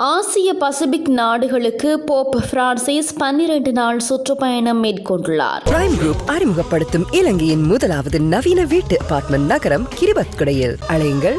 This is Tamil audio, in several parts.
ஆசிய பசிபிக் நாடுகளுக்கு போப் பிரான்சிஸ் பன்னிரண்டு நாள் சுற்றுப்பயணம் மேற்கொண்டுள்ளார். பிரைம் குரூப் அறிமுகப்படுத்தும் இலங்கையின் முதலாவது நவீன வீட்டு அபார்ட்மெண்ட் நகரம் கிரிபத்குடையில். அழையுங்கள்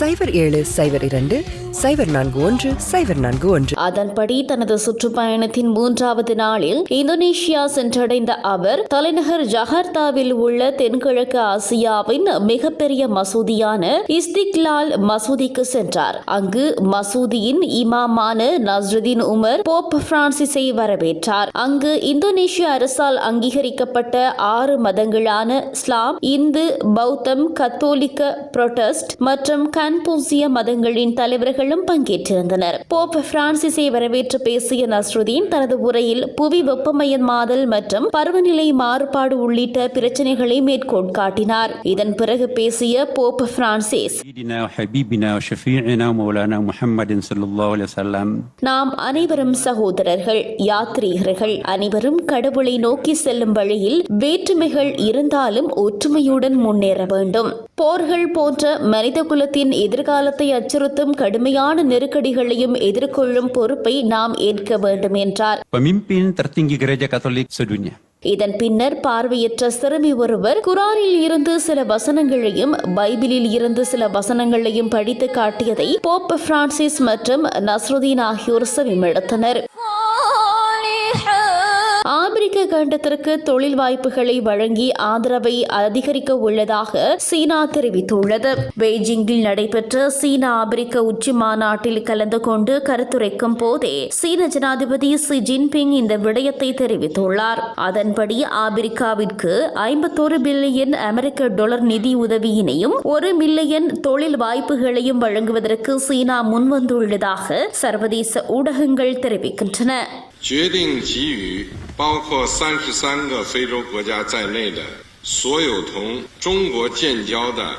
சைபர் ஏழு சைபர் இரண்டு சைபர் நான்கு ஒன்று சைபர் நான்கு ஒன்று. அதன்படி தனது சுற்றுப்பயணத்தின் மூன்றாவது நாளில் இந்தோனேஷியா சென்றடைந்த அவர் தலைநகர் ஜகார்த்தாவில் உள்ள தென்கிழக்கு ஆசியாவின் மிகப்பெரிய மசூதியான இஸ்திக்லால் மசூதிக்கு சென்றார். அங்கு மசூதியின் இமாமான நஸ்ருதீன் உமர் போப் பிரான்சிஸை வரவேற்றார். அங்கு இந்தோனேஷிய அரசால் அங்கீகரிக்கப்பட்ட ஆறு மதங்களான இஸ்லாம் இந்து பௌத்தம் கத்தோலிக்க புரோட்டஸ்ட் மற்றும் கன்பூசிய மதங்களின் தலைவர்கள் தலைவர்களும் பங்கேற்றிருந்தனர். போப் பிரான்சிஸை வரவேற்று பேசிய நஸ்ருதீன் தனது உரையில் புவி வெப்பமயமாதல் மற்றும் பருவநிலை மாறுபாடு உள்ளிட்ட பிரச்சனைகளை மேற்கோள் காட்டினார். இதன் பிறகு பேசிய போப் பிரான்சிஸ் நாம் அனைவரும் சகோதரர்கள் யாத்ரீகர்கள் அனைவரும் கடவுளை நோக்கி செல்லும் வழியில் வேற்றுமைகள் இருந்தாலும் ஒற்றுமையுடன் முன்னேற வேண்டும். போர்கள் போன்ற மனித குலத்தின் எதிர்காலத்தை அச்சுறுத்தும் கடுமை கடுமையான நெருக்கடிகளையும் எதிர்கொள்ளும் பொறுப்பை நாம் ஏற்க வேண்டும் என்றார் pemimpin tertinggi gereja Katolik sedunia. இதன் பின்னர் பார்வையற்ற சிறுமி ஒருவர் குரானில் இருந்து சில வசனங்களையும் பைபிளில் இருந்து சில வசனங்களையும் படித்து காட்டியதை போப் பிரான்சிஸ் மற்றும் நஸ்ருதீன் ஆகியோர் செவிமடுத்தனர் ஆப்பிரிக்க கண்டத்திற்கு தொழில் வாய்ப்புகளை வழங்கி ஆதரவை அதிகரிக்க உள்ளதாக சீனா தெரிவித்துள்ளது. பெய்ஜிங்கில் நடைபெற்ற சீனா ஆப்பிரிக்க உச்சி மாநாட்டில் கலந்து கொண்டு கருத்துரைக்கும் போதே சீன ஜனாதிபதி சி ஜின்பிங் இந்த விடயத்தை தெரிவித்துள்ளார். அதன்படி ஆப்பிரிக்காவிற்கு ஐம்பத்தோரு பில்லியன் அமெரிக்க டாலர் நிதி உதவியினையும் ஒரு மில்லியன் தொழில் வாய்ப்புகளையும் வழங்குவதற்கு சீனா முன்வந்துள்ளதாக சர்வதேச ஊடகங்கள் தெரிவிக்கின்றன. 决定给予包括三十三个非洲国家在内的所有同中国建交的